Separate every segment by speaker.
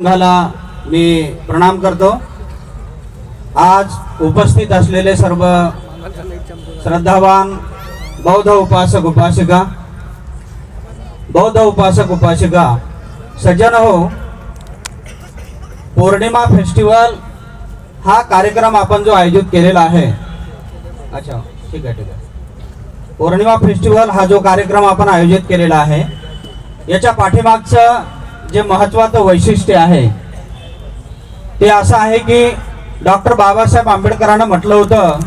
Speaker 1: संघाला मी प्रणाम करतो. आज उपस्थित असलेले सर्व श्रद्धावान बौद्ध उपासक उपासिका बौद्ध उपासक उपासिका सज्जन हो पौर्णिमा फेस्टिवल हा कार्यक्रम आपण जो आयोजित केलेला आहे. अच्छा ठीक आहे ठीक आहे. पौर्णिमा फेस्टिवल हा जो कार्यक्रम आपण आयोजित केलेला आहे याच्या पाठीमागचं जे महत्वाचं वैशिष्ट्य आहे ते असं आहे की डॉक्टर बाबासाहेब आंबेडकरांना म्हटलं होतं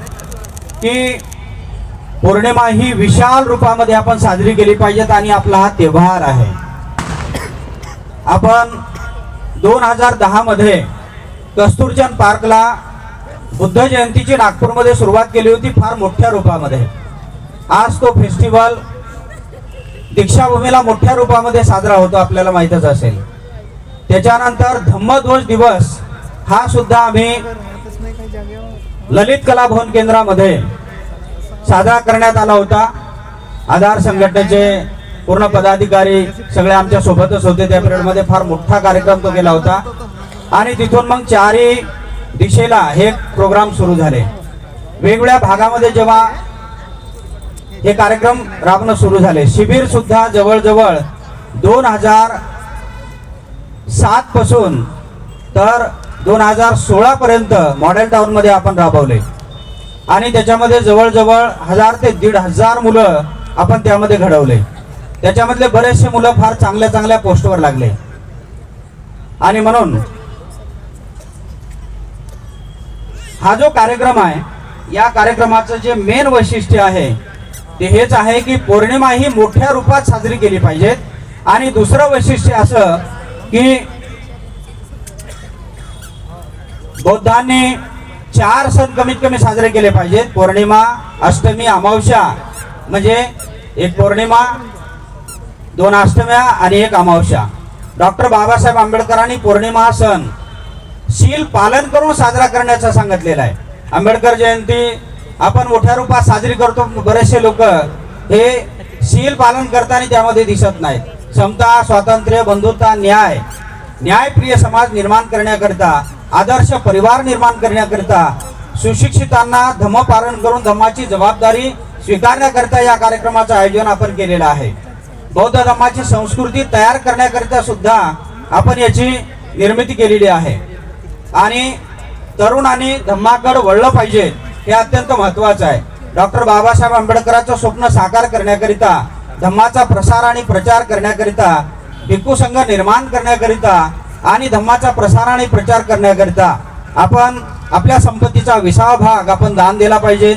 Speaker 1: की पौर्णिमा ही विशाल रूपामध्ये आपण साजरी केली पाहिजेत आणि आपला हा त्योहार आहे. आपण दोन हजार दहा मध्ये कस्तुरचंद पार्कला बुद्ध जयंतीची नागपूरमध्ये सुरुवात केली होती फार मोठ्या रूपामध्ये. आज तो फेस्टिवल दीक्षाभूमीला मोठ्या रूपामध्ये साजरा होतो आपल्याला माहीतच असेल. त्याच्यानंतर धम्मध्वज दिवस हा सुद्धा आम्ही ललित कला भवन केंद्रामध्ये साजरा करण्यात आला होता. आधार संघटनेचे पूर्ण पदाधिकारी सगळे आमच्या सोबतच होते. त्या पिरियडमध्ये फार मोठा कार्यक्रम तो केला होता. आणि तिथून मग चारही दिशेला हे प्रोग्राम सुरू झाले. वेगवेगळ्या भागामध्ये जेव्हा हे कार्यक्रम राबणं सुरू झाले. शिबिर सुद्धा जवळजवळ दोन हजार सात पासून तर दोन हजार सोळा पर्यंत मॉडेल टाउनमध्ये आपण राबवले. आणि त्याच्यामध्ये जवळजवळ हजार ते दीड हजार मुलं आपण त्यामध्ये घडवले. त्याच्यामधले बरेचसे मुलं फार चांगल्या चांगल्या पोस्टवर लागले. आणि म्हणून हा जो कार्यक्रम आहे या कार्यक्रमाचं जे मेन वैशिष्ट्य आहे ते हेच आहे की पौर्णिमा ही मोठ्या रूपात साजरी केली पाहिजेत आणि दुसरं वैशिष्ट्य असं की बौद्धांनी चार सण कमीत कमी साजरे केले पाहिजेत. पौर्णिमा अष्टमी अमावस्या. म्हणजे एक पौर्णिमा दोन अष्टम्या आणि एक अमावस्या. डॉक्टर बाबासाहेब आंबेडकरांनी पौर्णिमा हा सण शील पालन करून साजरा करण्याचं सांगितलेलं आहे. आंबेडकर जयंती आपण मोठ्या रूपात साजरी करतो बरेचसे लोक हे शील पालन करताना त्यामध्ये दिसत नाहीत. क्षमता स्वातंत्र्य बंधुता न्याय. न्यायप्रिय समाज निर्माण करण्याकरिता आदर्श परिवार निर्माण करण्याकरिता सुशिक्षितांना धम्मपालन करून धम्माची जबाबदारी स्वीकारण्याकरिता या कार्यक्रमाचं आयोजन आपण केलेलं आहे. बौद्ध धम्माची संस्कृती तयार करण्याकरिता सुद्धा आपण याची निर्मिती केलेली आहे. आणि तरुणांनी धम्माकडे वळलं पाहिजे. हे अत्यंत महत्वाचं आहे. डॉक्टर बाबासाहेब आंबेडकरांचं स्वप्न साकार करण्याकरिता धम्माचा प्रसार आणि प्रचार करण्याकरिता भिक्खू संघ निर्माण करण्याकरिता आणि धम्माचा प्रसार आणि प्रचार करण्याकरिता आपण आपल्या संपत्तीचा विसावा भाग आपण दान दिला पाहिजे.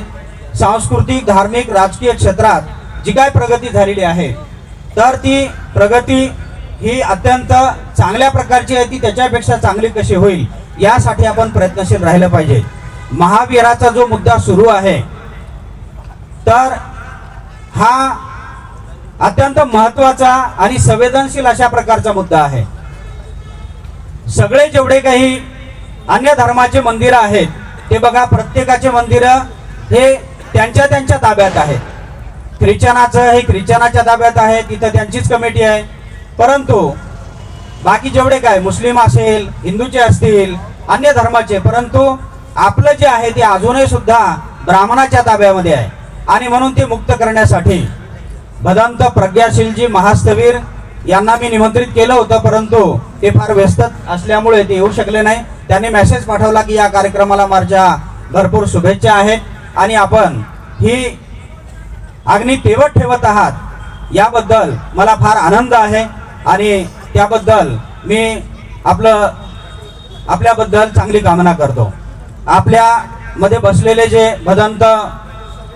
Speaker 1: सांस्कृतिक धार्मिक राजकीय क्षेत्रात जी काय प्रगती झालेली आहे तर ती प्रगती ही अत्यंत चांगल्या प्रकारची आहे ती त्याच्यापेक्षा चांगली कशी होईल यासाठी आपण प्रयत्नशील राहिलं पाहिजे. महावीराचा जो मुद्दा सुरू आहे तर हा अत्यंत महत्त्वाचा आणि संवेदनशील अशा प्रकारचा मुद्दा आहे. सगळे जेवढे काही अन्य धर्माचे मंदिर आहेत ते बघा प्रत्येकाचे मंदिर हे त्यांच्या त्यांच्या ताब्यात आहेत. ख्रिश्चनाचं हे ख्रिश्चनाच्या ताब्यात आहे तिथं त्यांचीच कमिटी आहे. परंतु बाकी जेवढे काय मुस्लिम असेल हिंदूचे असतील अन्य धर्माचे परंतु आपलं जे आहे ते अजूनही सुद्धा ब्राह्मणाच्या ताब्यामध्ये आहे. आणि म्हणून ते मुक्त करण्यासाठी भदंत प्रज्ञाशीलजी महास्तवीर यांना मी निमंत्रित केलं होतं परंतु ते फार व्यस्त असल्यामुळे ते येऊ शकले नाही. त्यांनी मेसेज पाठवला की या कार्यक्रमाला माझ्या भरपूर शुभेच्छा आहेत. आणि आपण ही अग्नी तेवत ठेवत आहात याबद्दल मला फार आनंद आहे. आणि त्याबद्दल मी आपलं आपल्याबद्दल चांगली कामना करतो. आपल्या मध्ये बसलेले जे भदंत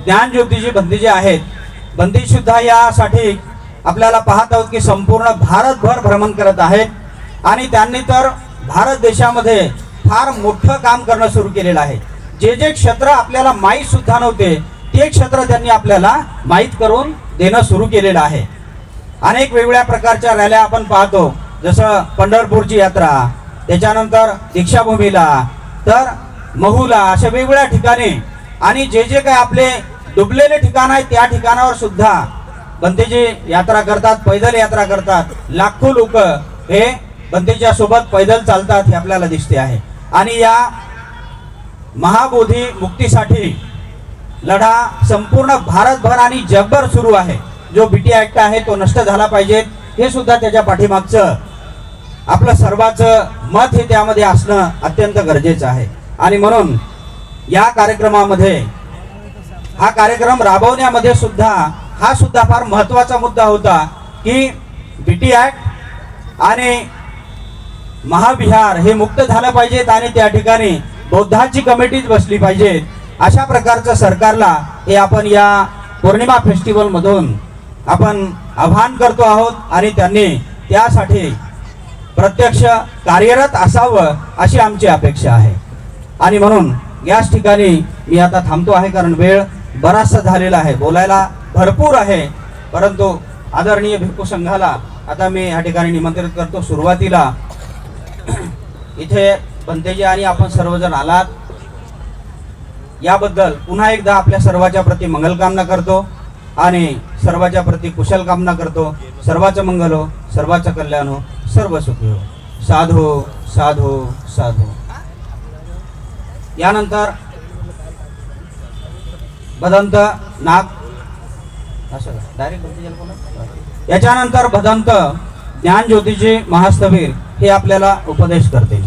Speaker 1: ज्ञानज्योतीची बंदी जे आहेत बंदीसुद्धा यासाठी आपल्याला पाहत आहोत की संपूर्ण भारतभर भ्रमण करत आहेत. आणि त्यांनी तर भारत देशामध्ये फार मोठं काम करणं सुरू केलेलं आहे. जे जे क्षेत्र आपल्याला माहीतसुद्धा नव्हते ते क्षेत्र त्यांनी आपल्याला माहीत करून देणं सुरू केलेलं आहे. अनेक वेगवेगळ्या प्रकारच्या रॅल्या आपण पाहतो जसं पंढरपूरची यात्रा त्याच्यानंतर दीक्षाभूमीला तर महूला अशा वेगवेगळ्या ठिकाणी. आणि जे जे काही आपले डुबलेले ठिकाण आहे त्या ठिकाणावर सुद्धा बंदेजी यात्रा करतात पैदल यात्रा करतात. लाखो लोक हे बनतेच्या सोबत पैदल चालतात हे आपल्याला दिसते आहे. आणि या महाबोधी मुक्तीसाठी लढा संपूर्ण भारतभर आणि जगभर सुरू आहे. जो बीटी ऍक्ट आहे तो नष्ट झाला पाहिजे. हे सुद्धा त्याच्या पाठीमागचं आपलं सर्वांचं मत हे त्यामध्ये असणं अत्यंत गरजेचं आहे. आणि म्हणून या कार्यक्रमामध्ये हा कार्यक्रम राबवण्यामध्ये सुद्धा हा सुद्धा फार महत्त्वाचा मुद्दा होता की बी टी ॲक्ट आणि महाविहार हे मुक्त झालं पाहिजेत आणि त्या ठिकाणी बौद्धांची कमिटीच बसली पाहिजेत. अशा प्रकारचं सरकारला हे आपण या पौर्णिमा फेस्टिवलमधून आपण आव्हान करतो आहोत आणि त्यांनी त्यासाठी प्रत्यक्ष कार्यरत असावं अशी आमची अपेक्षा आहे. आणि म्हणून याच ठिकाणी मी आता थांबतो आहे कारण वेळ बराचसा झालेला आहे. बोलायला भरपूर आहे. परंतु आदरणीय भिक्खू संघाला आता मी या ठिकाणी निमंत्रित करतो. सुरुवातीला इथे बनतेजी आणि आपण सर्वजण आलात. याबद्दल पुन्हा एकदा आपल्या सर्वाच्या प्रती मंगलकामना करतो आणि सर्वाच्या प्रती कुशल कामना करतो. सर्वाचं मंगल हो सर्वाचं कल्याण हो सर्व सुखी हो. साधू साधू साधू. यानंतर भदंत नाग असं डायरेक्ट याच्यानंतर भदंत ज्ञान ज्योतिषी महास्तवीर हे आपल्याला उपदेश करतील.